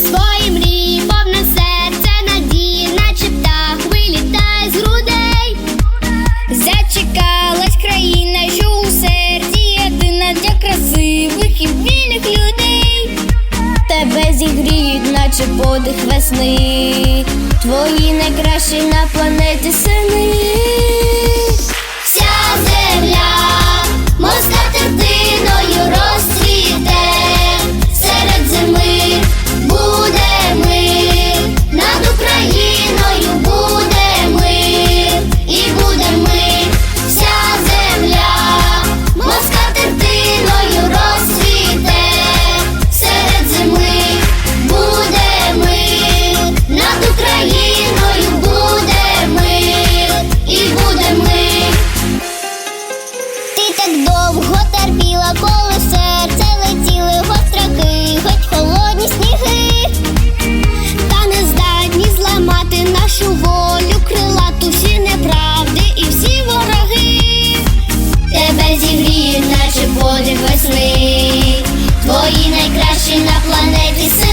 свої мрії, серце надії, наче птах вилітає з грудей. Зачекалась країна, що у серці для красивих і вільних людей. Тебе зігріють, наче подих весни, твої найкращі на планеті сини. одяг весни, твої найкращі на планеті сили.